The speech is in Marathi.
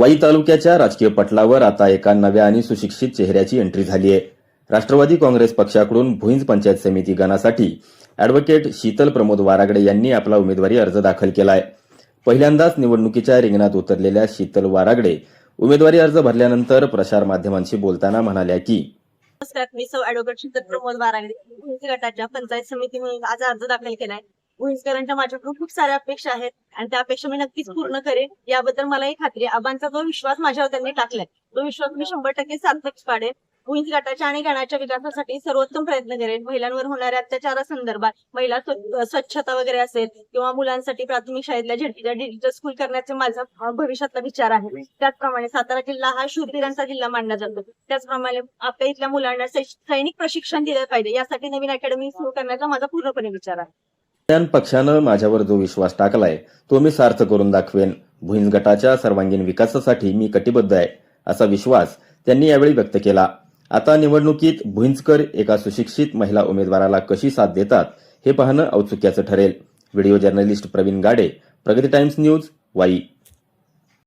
वाई तालुक्याच्या राजकीय पटलावर आता एका नव्या आणि सुशिक्षित चेहऱ्याची एंट्री झाली आहे राष्ट्रवादी काँग्रेस पक्षाकडून भुईंज पंचायत समिती गणासाठी अॅडव्होकेट शीतल प्रमोद वारागडे यांनी आपला उमेदवारी अर्ज दाखल केला आहे पहिल्यांदाच निवडणुकीच्या रिंगणात उतरलेल्या शीतल वारागडे उमेदवारी अर्ज भरल्यानंतर प्रसार माध्यमांशी बोलताना म्हणाल्या की नमस्कार मी सौ ऍडव्होकेट शीतल प्रमोद वारागडे गटाच्या पंचायत समितीने आज अर्ज दाखल केलाय. भुईंजकरांच्या माझ्याकडून खूप साऱ्या अपेक्षा आहेत आणि त्या अपेक्षा मी नक्कीच पूर्ण करेन. याबद्दल मलाही खात्री आहे. आबांचा जो विश्वास माझ्यावर त्यांनी टाकलाय तो विश्वास मी शंभर टक्के सार्थक पाडेन. भुईंज गटाच्या आणि गणाच्या विकासासाठी सर्वोत्तम प्रयत्न करेन. महिलांवर होणाऱ्या अत्याचारासंदर्भात महिला स्व- स्वच्छता वगैरे असेल किंवा मुलांसाठी प्राथमिक शाळेतल्या झडपीच्या डिजिटल स्कूल करण्याचे माझा भविष्यातला विचार आहे. त्याचप्रमाणे सातारा जिल्हा हा शूरवीरांचा जिल्हा मानला जातो. त्याचप्रमाणे आपल्या इथल्या मुलांना सैनिक प्रशिक्षण दिलं पाहिजे. यासाठी नवीन अकॅडमी सुरू करण्याचा माझा पूर्णपणे विचार आहे. पक्षानं माझ्यावर जो विश्वास टाकलाय तो मी सार्थ करून दाखवेन. भुईंज गटाच्या सर्वांगीण विकासासाठी मी कटिबद्ध आहे असा विश्वास त्यांनी यावेळी व्यक्त केला. आता निवडणुकीत भुईंजकर एका सुशिक्षित महिला उमेदवाराला कशी साथ देतात हे पाहणं औत्सुक्याचं ठरेल. व्हिडिओ जर्नलिस्ट प्रवीण गाडे प्रगती टाइम्स न्यूज वाई.